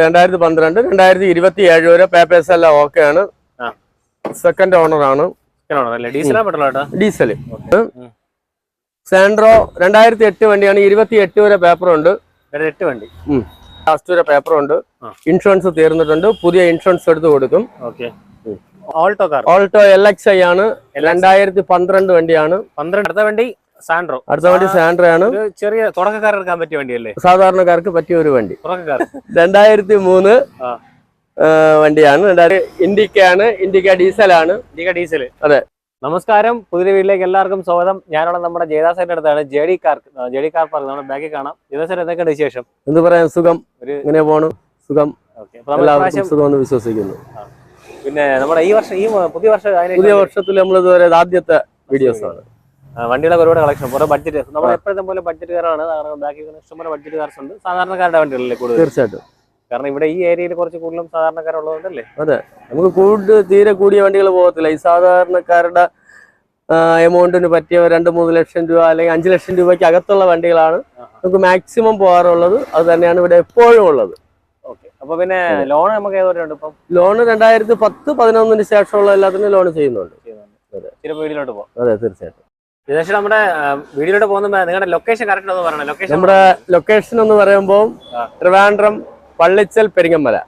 രണ്ടായിരത്തി പന്ത്രണ്ട് രണ്ടായിരത്തി ഇരുപത്തി ഏഴ് വരെ പേപ്പേഴ്സ് എല്ലാം ഓക്കെ ആണ്. സെക്കൻഡ് ഓണർ ആണ്. ഡീസൽ സാൻഡ്രോ രണ്ടായിരത്തി എട്ട് വണ്ടിയാണ്. ഇരുപത്തി എട്ട് വരെ പേപ്പർ ഉണ്ട്. ഒരു എട്ട് വണ്ടി ലാസ്റ്റ് വരെ പേപ്പർ ഉണ്ട്. ഇൻഷുറൻസ് തീർന്നിട്ടുണ്ട്. പുതിയ ഇൻഷുറൻസ് എടുത്ത് കൊടുക്കും. Alto Alto L X I ആണ്. രണ്ടായിരത്തി പന്ത്രണ്ട് വണ്ടിയാണ്. പന്ത്രണ്ട്. വണ്ടി? സാൻഡ്രോ. അടുത്ത വണ്ടി സാൻഡ്രോ ആണ് ചെറിയ തുടക്കക്കാർ എടുക്കാൻ പറ്റിയ വണ്ടിയല്ലേ? സാധാരണക്കാർക്ക് പറ്റിയ ഒരു വണ്ടി. രണ്ടായിരത്തി മൂന്ന് വണ്ടിയാണ്. രണ്ടായിരത്തി ഇൻഡിക്കയാണ് ഡീസൽ ആണ് ഇൻഡിക്ക ഡീസൽ അതെ. നമസ്കാരം. പുതിയ വീട്ടിലേക്ക് എല്ലാവർക്കും സ്വാഗതം. ഞാനുള്ള നമ്മുടെ ജയദാസന്റെ അടുത്താണ്. J D car J D car park നമ്മുടെ ബാക്കിൽ കാണാം. ജയദാസൻ എന്തൊക്കെയാണ് വിശേഷം? എന്ത് പറയാൻ സുഖം. ഒരു ഇങ്ങനെ പോണു? സുഖം. സുഖം വിശ്വസിക്കുന്നു. പിന്നെ നമ്മുടെ ഈ വർഷം ഈ പുതിയ വർഷം പുതിയ വർഷത്തിൽ നമ്മൾ ഇതുവരെ ആദ്യത്തെ വീഡിയോസ് ആണ്. വണ്ടികളൊക്കെ ഒരുപാട് കളക്ഷൻ കുറെ ബഡ്ജറ്റ് നമ്മൾ എപ്പോഴത്തെ പോലെ ബഡ്ജറ്റ് കാറാണ് ബാക്കി ഇഷ്ടംപോലെ ബഡ്ജറ്റ് കാർസ് ഉണ്ട്. സാധാരണക്കാരുടെ വണ്ടികളല്ലേ കൂടുതൽ? തീർച്ചയായിട്ടും. കാരണം ഇവിടെ ഈ ഏരിയയിൽ കുറച്ച് കൂടുതലും സാധാരണക്കാരുള്ളതുകൊണ്ടല്ലേ അതെ. നമുക്ക് കൂടുതൽ തീരെ കൂടിയ വണ്ടികൾ പോകത്തില്ല. ഈ സാധാരണക്കാരുടെ എമൗണ്ടിന് പറ്റിയ രണ്ട് മൂന്ന് ലക്ഷം രൂപ അല്ലെങ്കിൽ അഞ്ച് ലക്ഷം രൂപയ്ക്ക് അകത്തുള്ള വണ്ടികളാണ് നമുക്ക് മാക്സിമം പോകാറുള്ളത്. അത് തന്നെയാണ് ഇവിടെ എപ്പോഴും ഉള്ളത്. ഓക്കെ. അപ്പൊ പിന്നെ ലോൺ നമുക്ക് ഏതൊരു ഇപ്പം? ലോണ് രണ്ടായിരത്തി പത്ത് പതിനൊന്നിന് ശേഷമുള്ള എല്ലാത്തിനും ലോൺ ചെയ്യുന്നുണ്ട്. അതെ തീർച്ചയായിട്ടും. ഏകദേശം നമ്മുടെ ആ, വീഡിയോയിലോട്ട് പോകുന്ന നിങ്ങളുടെ ലൊക്കേഷൻ കറക്റ്റ് ഒന്ന് പറയണം. ലൊക്കേഷൻ നമ്മുടെ ലൊക്കേഷൻ എന്ന് പറയുമ്പോൾ ത്രിവാൻഡ്രം ട്രിവാൻഡ്രം പള്ളിച്ചൽ പെരിങ്ങമ്മല.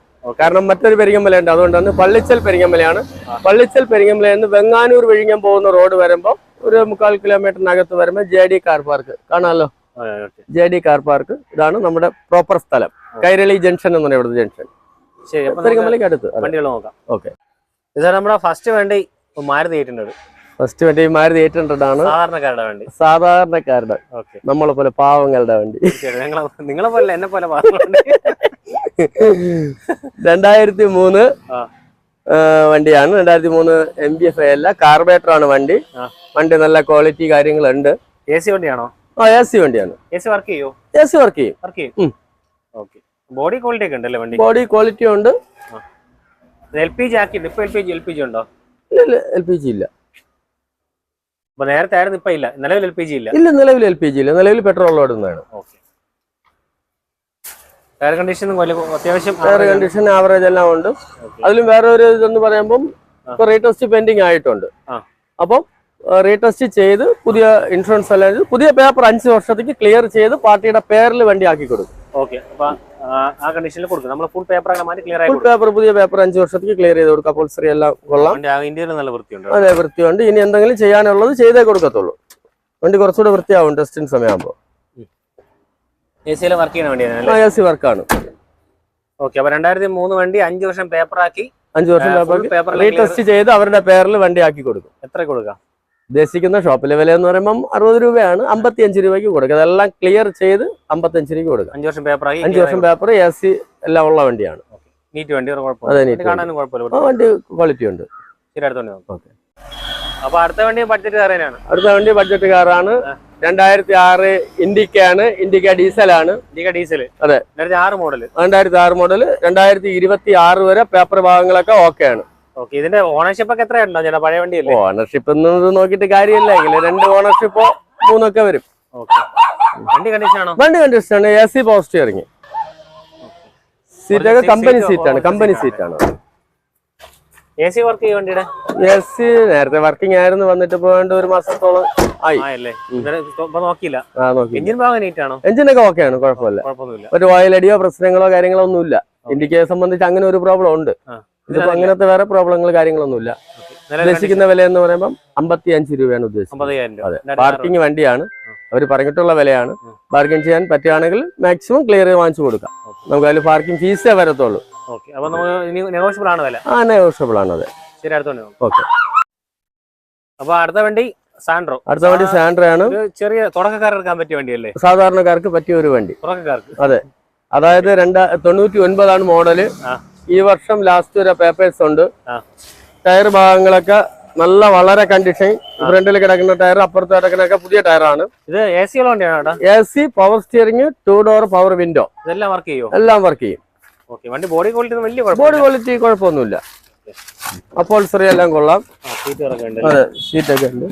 കാരണം മറ്റൊരു പെരിങ്ങമ്മല ഉണ്ട് അതുകൊണ്ട് തന്നെ പള്ളിച്ചൽ പെരിങ്ങമ്മലയാണ്. പള്ളിച്ചൽ പെരിങ്ങമ്മല നിന്ന് വെങ്ങാനൂർ വിഴിഞ്ഞം പോകുന്ന റോഡ് വരുമ്പോൾ ഒരു മുക്കാൽ കിലോമീറ്ററിനകത്ത് വരുമ്പോൾ ജെ ഡി കാർ പാർക്ക് കാണാമല്ലോ? ജെ ഡി കാർ പാർക്ക് ഇതാണ് നമ്മുടെ പ്രോപ്പർ സ്ഥലം. കൈരളി ജംഗ്ഷൻ എന്ന് പറയുന്നത് ഇവിടുത്തെ ജംഗ്ഷൻ. പെരിങ്ങമലയ്ക്ക് അടുത്ത്. വണ്ടികൾ നോക്കാം. ഓക്കെ. ഇതാണ് നമ്മുടെ ഫസ്റ്റ് വണ്ടി മാരുതി ഏറ്റുണ്ട് ഫസ്റ്റ് വണ്ടി മാരുതി എയ്റ്റ് ഹൺഡ്രഡ് ആണ് സാധാരണക്കാരുടെ വണ്ടി. സാധാരണക്കാരുടെ. നമ്മളെ പോലെ പാവങ്ങളുടെ വണ്ടി. നിങ്ങളെ പോലെ എന്നെ പോലെ രണ്ടായിരത്തി മൂന്ന് വണ്ടിയാണ്. രണ്ടായിരത്തി മൂന്ന് എം ബി എഫ് അല്ല കാർബേറ്റർ ആണ് വണ്ടി. വണ്ടി നല്ല ക്വാളിറ്റി കാര്യങ്ങളുണ്ട്. എ സി വണ്ടിയാണോ? ആ എ സി വണ്ടിയാണ്. എ സി വർക്ക് ചെയ്യോ? എ സി വർക്ക് ചെയ്യും. വർക്ക് ചെയ്യും. ബോഡി ക്വാളിറ്റി ഒക്കെ ഉണ്ടല്ലേ വണ്ടി? ബോഡി ക്വാളിറ്റി ഉണ്ട്. എൽ പി ജി ആക്കി ഇപ്പൊ L P G L P G ഉണ്ടോ? ഇല്ല എൽ പി ജി ഇല്ല. അപ്പൊ നേരത്തെ ആയിരുന്നു ഇപ്പൊ ഇല്ല. നിലവിൽ എൽ പി ജി ഇല്ല. ഇല്ല നിലവിൽ എൽ പി ജി ഇല്ല. നിലവിൽ പെട്രോൾ ഓടുന്നതാണ് ഓക്കെ ടയർ കണ്ടീഷൻ അത്യാവശ്യം ടയർ കണ്ടീഷൻ ആവറേജ് എല്ലാം ഉണ്ട്. അതിലും വേറെ ഒരു ഇതെന്ന് പറയുമ്പം ഇപ്പൊ റീടെസ്റ്റ് പെൻഡിങ് ആയിട്ടുണ്ട്. അപ്പം റീടെസ്റ്റ് ചെയ്ത് പുതിയ ഇൻഷുറൻസ് എല്ലാം പുതിയ പേപ്പർ അഞ്ച് വർഷത്തേക്ക് ക്ലിയർ ചെയ്ത് പാർട്ടിയുടെ പേരിൽ വണ്ടി ആക്കി കൊടുക്കും. ഓക്കെ ആ, കണ്ടീഷനിൽ കൊടുക്കും. നമ്മൾ ഫുൾ പേപ്പർ ഒക്കെ ക്ലിയർ ആയി ഫുൾ പേപ്പർ പുതിയ പേപ്പർ അഞ്ച് വർഷത്തേക്ക് ക്ലിയർ ചെയ്ത് കൊടുക്കും. അപ്പോൾസറി എല്ലാം കൊള്ളാം. ഇന്ത്യയിൽ നല്ല വൃത്തിയുണ്ട് അതെ വൃത്തിയുണ്ട്. ഇനി എന്തെങ്കിലും ചെയ്യാനുള്ളത് ചെയ്തേ കൊടുക്കത്തുള്ളൂ. വണ്ടി കുറച്ചുകൂടെ വൃത്തിയാവും ടെസ്റ്റിന് സമയമാകുമ്പോൾ എ സിയിൽ വർക്ക് ചെയ്യുന്ന വണ്ടിയാണ് എ സി വർക്കാണ് ഓക്കെ അപ്പൊ രണ്ടായിരത്തി മൂന്ന് വണ്ടി അഞ്ച് വർഷം പേപ്പർ ആക്കി അഞ്ച് വർഷം പേപ്പർ ലേറ്റസ്റ്റ് ചെയ്ത് അവരുടെ പേരിൽ വണ്ടി ആക്കി കൊടുക്കും. എത്ര കൊടുക്കാം? ഉദ്ദേശിക്കുന്ന ഷോപ്പ് വില എന്ന് പറയുമ്പോൾ അറുപത് രൂപയാണ്. അമ്പത്തി അഞ്ച് രൂപയ്ക്ക് കൊടുക്കുക. അതെല്ലാം ക്ലിയർ ചെയ്ത് അമ്പത്തഞ്ച് രൂപയ്ക്ക് കൊടുക്കുക. അഞ്ച് വർഷം പേപ്പർ അഞ്ച് വർഷം പേപ്പർ എ സി എല്ലാം ഉള്ള വണ്ടിയാണ്. നീറ്റ് വണ്ടി ക്വാളിറ്റി ഉണ്ട്. അപ്പൊ അടുത്ത വണ്ടി ബഡ്ജറ്റ് കയറാനാണ് അടുത്ത വണ്ടി ബഡ്ജറ്റ് കാറാണ് രണ്ടായിരത്തി ആറ് ഇൻഡിക്കയാണ് ഇൻഡിക്ക ഡീസലാണ് ഇൻഡിക്ക ഡീസൽ അതെ. രണ്ടായിരത്തി ആറ് മോഡൽ രണ്ടായിരത്തി ആറ് മോഡൽ രണ്ടായിരത്തി ഇരുപത്തി ആറ് വരെ പേപ്പർ ഭാഗങ്ങളൊക്കെ ഓക്കെ ആണ്. ഓക്കെ ഇതിന്റെ ഓണർഷിപ്പ് ഒക്കെ എത്രയുണ്ടോ ചില പഴയ വണ്ടി ഓണർഷിപ്പ് നോക്കിട്ട് നോക്കിയിട്ട് കാര്യമില്ല. എങ്കിലും രണ്ട് ഓണർഷിപ്പോ മൂന്നൊക്കെ വരും. വണ്ടി കണ്ടീഷൻ ആണോ? വണ്ടി കണ്ടീഷൻ ആണ്. എ സി പവർ സ്റ്റിയറിംഗ് സീറ്റൊക്കെ കമ്പനി സീറ്റ് സീറ്റാണ് കമ്പനി സീറ്റ് സീറ്റാണ് എ സി വർക്ക് ചെയ്യും വണ്ടിയുടെ? എ സി നേരത്തെ വർക്കിംഗ് ആയിരുന്നു. വന്നിട്ട് പോകേണ്ട ഒരു മാസത്തോളം ആയി. നോക്കിയില്ല. എഞ്ചിൻ ഭാഗം നീറ്റ് ആണോ? എഞ്ചിനൊക്കെ ഓക്കെ ആണ്. കുഴപ്പമില്ല. ഒരു ഓയിൽ ഓയിലടിയോ പ്രശ്നങ്ങളോ കാര്യങ്ങളോ ഒന്നുമില്ല. ഇന്ത്യക്കെ സംബന്ധിച്ച് അങ്ങനെ ഒരു പ്രോബ്ലം ഉണ്ട്. ഇതിപ്പോ അങ്ങനത്തെ വേറെ പ്രോബ്ലങ്ങൾ കാര്യങ്ങളൊന്നുമില്ല. ഉദ്ദേശിക്കുന്ന വില എന്ന് പറയുമ്പോൾ അമ്പത്തി അഞ്ച് രൂപയാണ് ഉദ്ദേശിക്കുന്നത്. അതെ. പാർക്കിംഗ് വണ്ടിയാണ്. അവർ പറഞ്ഞിട്ടുള്ള വിലയാണ്. പാർക്കിംഗ് ചെയ്യാൻ പറ്റുകയാണെങ്കിൽ മാക്സിമം ക്ലിയർ വാങ്ങിച്ചു കൊടുക്കാം. നമുക്ക് അതിൽ പാർക്കിംഗ് ഫീസേ വരത്തുള്ളൂ. നെഗോഷ്യബിൾ ആണ് വില. ആ നെഗോഷ്യബിൾ ആണ് അതെ. ശരി അടുത്ത വണ്ടി ഓക്കെ. അപ്പൊ അടുത്ത വണ്ടി സാൻഡ്രോ അടുത്ത വണ്ടി സാൻഡ്രോ ആണ് ചെറിയ തുടക്കക്കാർക്കാൻ പറ്റിയ വണ്ടിയല്ലേ? സാധാരണക്കാർക്ക് പറ്റിയ ഒരു വണ്ടി. തുടക്കക്കാർക്ക്. അതെ. അതായത് രണ്ടാ തൊണ്ണൂറ്റി ഒൻപതാണ് മോഡൽ. ഈ വർഷം ലാസ്റ്റ് വരെ പേപ്പേഴ്സ് ഉണ്ട്. ടയർ ഭാഗങ്ങളൊക്കെ നല്ല വളരെ കണ്ടീഷൻ ഫ്രണ്ടിൽ കിടക്കുന്ന ടയർ അപ്പുറത്ത് കിടക്കുന്നൊക്കെ പുതിയ ടയറാണ് ഇത് A C A C power steering two door power window ഇതെല്ലാം വർക്ക് ചെയ്യും? എല്ലാം വർക്ക് ചെയ്യും. വണ്ടി ബോഡി ക്വാളിറ്റി വലിയ ബോഡി ക്വാളിറ്റി കുഴപ്പമൊന്നുമില്ല. അപ്പോൾ എല്ലാം കൊള്ളാം. സീറ്റ് ഇറക്കെ ഉണ്ട്. അതെ സീറ്റൊക്കെ ഉണ്ട്.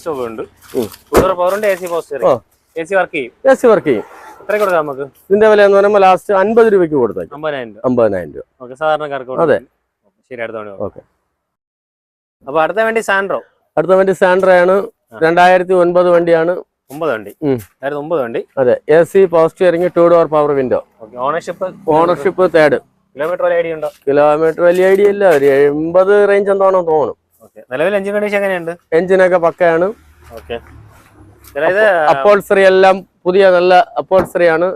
സ്റ്റോപ്പ് ഉണ്ട്. എ സി പവർ ഓ. എ സി വർക്ക് ചെയ്യും. എ സി വർക്ക് ചെയ്യും. എത്ര കൊടുക്കാം നമുക്ക്? ഇതിന്റെ വില എന്ന് പറയുമ്പോൾ ലാസ്റ്റ് അൻപത് രൂപയ്ക്ക് കൊടുത്തേക്കും. അമ്പതിനായിരം രൂപ. അമ്പതിനായിരം രൂപ. ഓക്കെ സാധാരണക്കാർക്ക് അതെ. ശരി അടുത്ത ഓക്കെ. അപ്പൊ അടുത്ത വണ്ടി സാൻഡ്രോ. അടുത്ത വണ്ടി സാൻഡ്രോ ആണ് രണ്ടായിരത്തി ഒൻപത് വണ്ടിയാണ്. ഒമ്പത് വണ്ടി. അതായത് ഒമ്പത് വണ്ടി. അതെ A C power steering two door power window ownership ownership third kilometre വരെ ഐഡിയ ഉണ്ടോ? കിലോമീറ്റർ വലിയ ഐഡിയ ഇല്ല. ഒരു എൺപത് റേഞ്ച് എന്താണോ തോന്നുന്നു. ഓക്കെ നിലവിൽ എഞ്ചിൻ കണ്ടീഷൻ എങ്ങനെയുണ്ട്? എഞ്ചിനൊക്കെ പക്കയാണ്. ഓക്കെ. അപ്പോൾസറി എല്ലാം പുതിയ നല്ല അപ്പോൾസറി ആണ്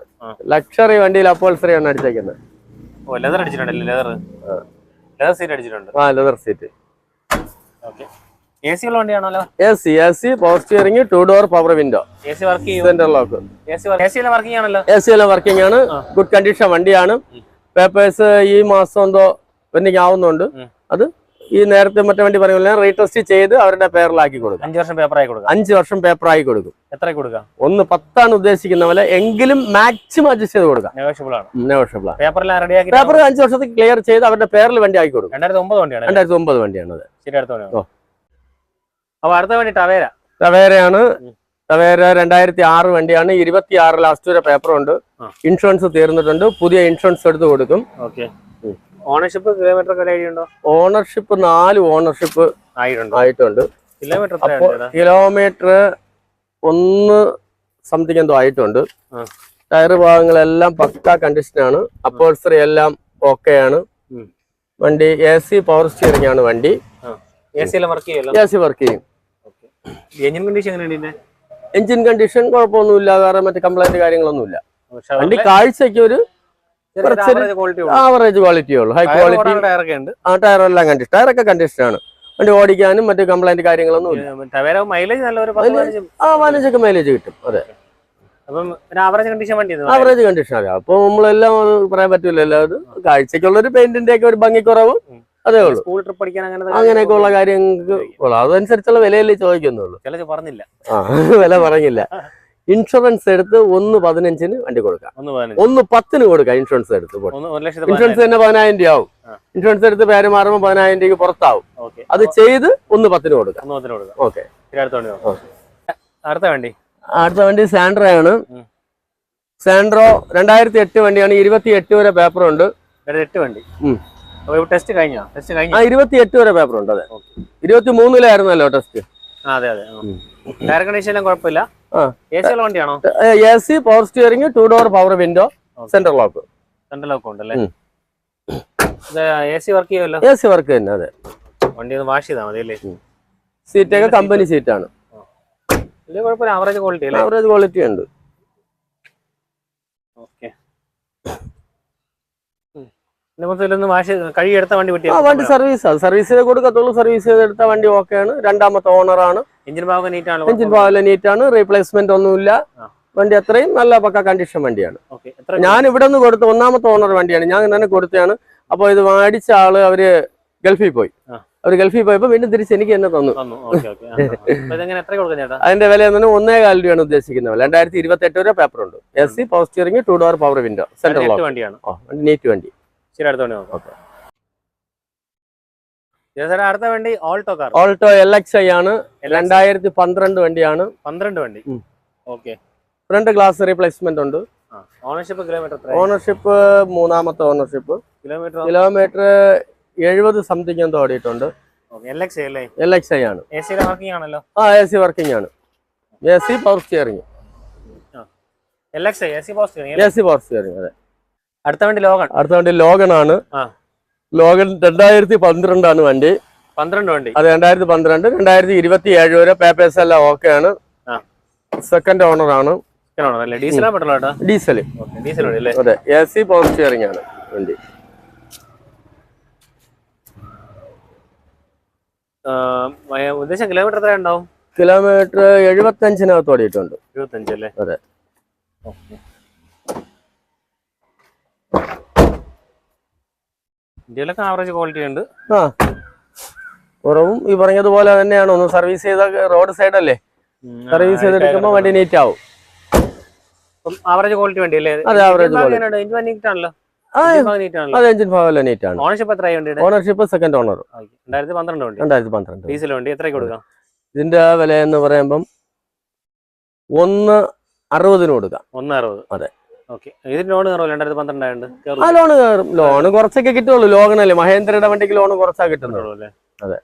ലക്ഷറി വണ്ടിയിൽ അപ്പോൾസറി ആണ് അടിച്ചേക്കുന്നത്. ലെതർ അടിച്ചിട്ടുണ്ടല്ലേ ലെതർ? ലെതർ സീറ്റ് അടിച്ചിട്ടുണ്ട്. ആ leather seat. Okay. A C ഉള്ള വണ്ടിയാണല്ലോ A C A C power steering two door power window A C work ചെയ്യും? Centre lock A C working ആണല്ലോ? എ സി എല്ലാം വർക്കിംഗ് ആണ്. ഗുഡ് കണ്ടീഷൻ വണ്ടിയാണ്. Papers ഈ മാസം എന്തോ പെൻഡിങ് ആവുന്നുണ്ട്. അത് ഈ നേരത്തെ മറ്റേ വണ്ടി പറയുമല്ലോ റീടെസ്റ്റ് ചെയ്ത് അവരുടെ പേരിലാക്കി കൊടുക്കും. അഞ്ച് വർഷം പേപ്പർ ആയി കൊടുക്കാം. അഞ്ച് വർഷം പേപ്പറായി കൊടുക്കും. എത്ര കൊടുക്കാം? ഒന്ന് പത്താണ് ഉദ്ദേശിക്കുന്ന പോലെ എങ്കിലും മാക്സിമം അഡ്ജസ്റ്റ് ചെയ്ത് കൊടുക്കാം. നെഗോഷ്യബിൾ ആണ്. നെഗോഷ്യബിൾ ആണ്. റെഡിയാക്കി പേപ്പർ അഞ്ച് വർഷത്തിൽ ക്ലിയർ ചെയ്ത് അവരുടെ പേരിൽ വണ്ടി ആക്കി കൊടുക്കും. രണ്ടായിരത്തി ഒമ്പത് വണ്ടിയാണ് രണ്ടായിരത്തി ഒമ്പത് വണ്ടിയാണ് അത്. ശരി അടുത്ത അപ്പൊ അടുത്ത വണ്ടി ടവേര ടവേരയാണ് ടവേര രണ്ടായിരത്തി ആറ് വണ്ടിയാണ്. ഇരുപത്തി ആറ് ലാസ്റ്റ് വരെ പേപ്പറുണ്ട് ഉണ്ട്. ഇൻഷുറൻസ് തീർന്നിട്ടുണ്ട്. പുതിയ ഇൻഷുറൻസ് എടുത്ത് കൊടുക്കും. ഓക്കെ ഓണർഷിപ്പ് കിലോമീറ്റർ ഉണ്ടോ ഓണർഷിപ്പ് നാല് ഓണർഷിപ്പ് ആയിട്ടുണ്ട്. കിലോമീറ്റർ കിലോമീറ്റർ ഒന്ന് സംതിങ് എന്തോ ആയിട്ടുണ്ട്. ടയർ ഭാഗങ്ങളെല്ലാം പക്ക കണ്ടീഷനാണ് അപ്പോൾസറി എല്ലാം ഓക്കെ ആണ്. വണ്ടി എ സി പവർ സ്റ്റിയറിംഗ് ആണ് വണ്ടി. എ സി വർക്ക് ചെയ്യും. എഞ്ചിൻ കണ്ടീഷൻ എഞ്ചിൻ കണ്ടീഷൻ കുഴപ്പമൊന്നുമില്ല. വേറെ മറ്റേ കംപ്ലൈന്റ് കാര്യങ്ങളൊന്നുമില്ല. വണ്ടി കാഴ്ചയ്ക്ക് ഒരു ആവറേജ് ക്വാളിറ്റി ഉള്ളു. ഹൈ ക്വാളിറ്റി ആ ടയർ എല്ലാം കണ്ടീഷൻ ടയറൊക്കെ കണ്ടീഷൻ ആണ് വണ്ടി ഓടിക്കാനും മറ്റു കംപ്ലൈന്റ് കാര്യങ്ങളൊന്നും ഇല്ല. മൈലേജ് ഒക്കെ ആ പതിനഞ്ചൊക്കെ മൈലേജ് കിട്ടും. അതെ. ആവറേജ് കണ്ടീഷൻ അതെ. അപ്പൊ നമ്മളെല്ലാം പറയാൻ പറ്റൂലല്ലോ. അത് കാഴ്ചക്കുള്ള ഒരു പെയിന്റിന്റെ ഒക്കെ ഒരു ഭംഗി കുറവും അതേ ഉള്ളൂ. സ്കൂൾ ട്രിപ്പ് അടിക്കാൻ അങ്ങനെ അങ്ങനെയൊക്കെ ഉള്ള കാര്യങ്ങൾക്ക് അതനുസരിച്ചുള്ള വിലയല്ലേ ചോദിക്കുന്നുള്ളൂ. പറഞ്ഞില്ല. ആ വില പറഞ്ഞില്ല. ഇൻഷുറൻസ് എടുത്ത് ഒന്ന് പതിനഞ്ചിന് വണ്ടി കൊടുക്കാം. ഒന്ന് പത്തിന് കൊടുക്കാം ഇൻഷുറൻസ് എടുത്ത് ഇൻഷുറൻസ് തന്നെ പതിനായിരം രൂപ ആവും. ഇൻഷുറൻസ് എടുത്ത് പേര് മാറുമ്പോൾ പതിനായിരം രൂപയ്ക്ക് പുറത്താവും. അത് ചെയ്ത് ഒന്ന് പത്തിന് കൊടുക്കാം. ഓക്കെ. അടുത്ത വണ്ടി. അടുത്ത സാൻഡ്രോ ആണ്. സാൻഡ്രോ രണ്ടായിരത്തി എട്ട് വണ്ടിയാണ്. ഇരുപത്തി എട്ട് വരെ പേപ്പർ ഉണ്ട്. ഒരു എട്ട് വണ്ടി. ഉം. അപ്പൊ ടെസ്റ്റ് കഴിഞ്ഞോ? ടെസ്റ്റ് കഴിഞ്ഞോ? ആ ഇരുപത്തി എട്ട് വരെ പേപ്പർ ഉണ്ട് അതെ. ഇരുപത്തി മൂന്നിലായിരുന്നല്ലോ ടെസ്റ്റ് അതെ അതെ. ടയർ കണ്ടീഷൻ എല്ലാം കുഴപ്പമില്ല. എ സി ഉള്ള വണ്ടിയാണോ? A C power steering two door power window. Centre lock centre lock ഉണ്ടല്ലേ? എ സി വർക്ക് ചെയ്യുമല്ലോ? എ സി വർക്ക് തന്നെ അതെ. വണ്ടി ഒന്ന് വാഷ് ചെയ്താൽ മതി അല്ലേ? സീറ്റൊക്കെ കമ്പനി സീറ്റാണ് വലിയ കുഴപ്പമില്ല ആവറേജ് ക്വാളിറ്റി ആവറേജ് ക്വാളിറ്റി ഉണ്ട്. ഓക്കെ വാഷ് കഴുകിയെടുത്ത വണ്ടി ആ വണ്ടി സർവീസ് സർവീസ് ചെയ്ത് കൊടുക്കത്തുള്ളൂ. സർവീസ് ചെയ്തെടുത്ത വണ്ടി ഓക്കെയാണ്. രണ്ടാമത്തെ ഓണറാണ് എഞ്ചിൻ ഭാഗം നീറ്റ് എഞ്ചിൻ ഭാഗം നീറ്റാണ്. റീപ്ലേസ്മെന്റ് ഒന്നുമില്ല. വണ്ടി അത്രയും നല്ല പക്ക കണ്ടീഷൻ വണ്ടിയാണ്. ഞാൻ ഇവിടെ നിന്ന് കൊടുത്ത ഒന്നാമത്തെ ഓണർ വണ്ടിയാണ്. ഞാൻ തന്നെ കൊടുത്തതാണ്. അപ്പോൾ ഇത് മേടിച്ച ആൾ അവർ ഗൾഫിൽ പോയി. അവർ ഗൾഫിൽ പോയപ്പോ വീണ്ടും തിരിച്ച് എനിക്ക് തന്നെ തന്നു. അതിന്റെ വില എന്ന് ഒന്നേ കാൽ രൂപയാണ് ഉദ്ദേശിക്കുന്നത്. രണ്ടായിരത്തി ഇരുപത്തി എട്ട് വരെ പേപ്പർ ഉണ്ട്. S C power steering two door power window centre lock വണ്ടിയാണ്. നീറ്റ് വണ്ടി. ശരി അടുത്ത വണ്ടി നോക്കാം. ഓക്കെ. ചേട്ടാ അടുത്ത വണ്ടി Alto car Alto L X I ആണ്. രണ്ടായിരത്തി പന്ത്രണ്ട് വണ്ടിയാണ്. പന്ത്രണ്ട് വണ്ടി. ഓക്കെ. ഫ്രണ്ട് ഗ്ലാസ് റീപ്ലേസ്മെന്റ് ഉണ്ട്. ഓണർഷിപ്പ് കിലോമീറ്റർ ഓണർഷിപ്പ് മൂന്നാമത്തെ ഓണർഷിപ്പ് കിലോമീറ്റർ കിലോമീറ്റർ എഴുപത് സംതിങ് എന്തോ ഓടിയിട്ടുണ്ട്. എൽ എക്സ് ഐ ആണ്. ആ എ സി വർക്കിംഗ് ആണ്. A C power steering L X A C steering A C power steering അതെ. അടുത്ത വണ്ടി ലോകൺ അടുത്ത വണ്ടി ലോഗൺ ആണ് ലോഗൺ രണ്ടായിരത്തി പന്ത്രണ്ടാണ് വണ്ടി. പന്ത്രണ്ട് വണ്ടി. അത് രണ്ടായിരത്തി പന്ത്രണ്ട് രണ്ടായിരത്തി ഇരുപത്തി ഏഴ് വരെ പേപ്പേഴ്സ് എല്ലാം ഓക്കെ ആണ് സെക്കൻഡ് ഓണർ ആണ്. ഡീസൽ ഓക്കെ ഡീസൽ വണ്ടി അല്ലേ? അതെ എ സി പവർ സ്റ്റിയറിംഗ് ആണ് വണ്ടി. ഉദ്ദേശം കിലോമീറ്റർ എത്ര ഉണ്ടാവും? കിലോമീറ്റർ എഴുപത്തഞ്ചിനകത്ത് ഓടിയിട്ടുണ്ട്. ഇരുപത്തഞ്ച് അല്ലേ? അതെ. ഓക്കെ. ഇന്ത്യയിലൊക്കെ ആവറേജ് ക്വാളിറ്റി ഉണ്ട്. ആ. കുറവും ഈ പറഞ്ഞതുപോലെ തന്നെയാണ്. ഒന്ന് സർവീസ് ചെയ്ത റോഡ് സൈഡ് അല്ലേ? സർവീസ് ചെയ്തെടുക്കുമ്പോൾ വണ്ടി നീറ്റ് ആവും. ആവറേജ് ക്വാളിറ്റി വണ്ടി അല്ലേ? അതെ, ആവറേജ് നീറ്റ് ആണല്ലോ. ഓണർഷിപ്പ് സെക്കൻഡ് ഓണർ രണ്ടായിരത്തി പന്ത്രണ്ട് ഡീസൽ വണ്ടി. എത്രയ്ക്ക് കൊടുക്കാം? ഇതിന്റെ വില എന്ന് പറയുമ്പം ഒന്ന് അറുപതിന് കൊടുക്കാം. ഒന്ന് അറുപത്. അതെ. ആ ലോണ് കയറും ലോണ് കുറച്ചൊക്കെ കിട്ടുള്ളൂ. ലോകണല്ലേ മഹേന്ദ്രയുടെ വണ്ടിക്ക് ലോണ് കുറച്ചാ കിട്ടുന്നുള്ളൂ അതെ.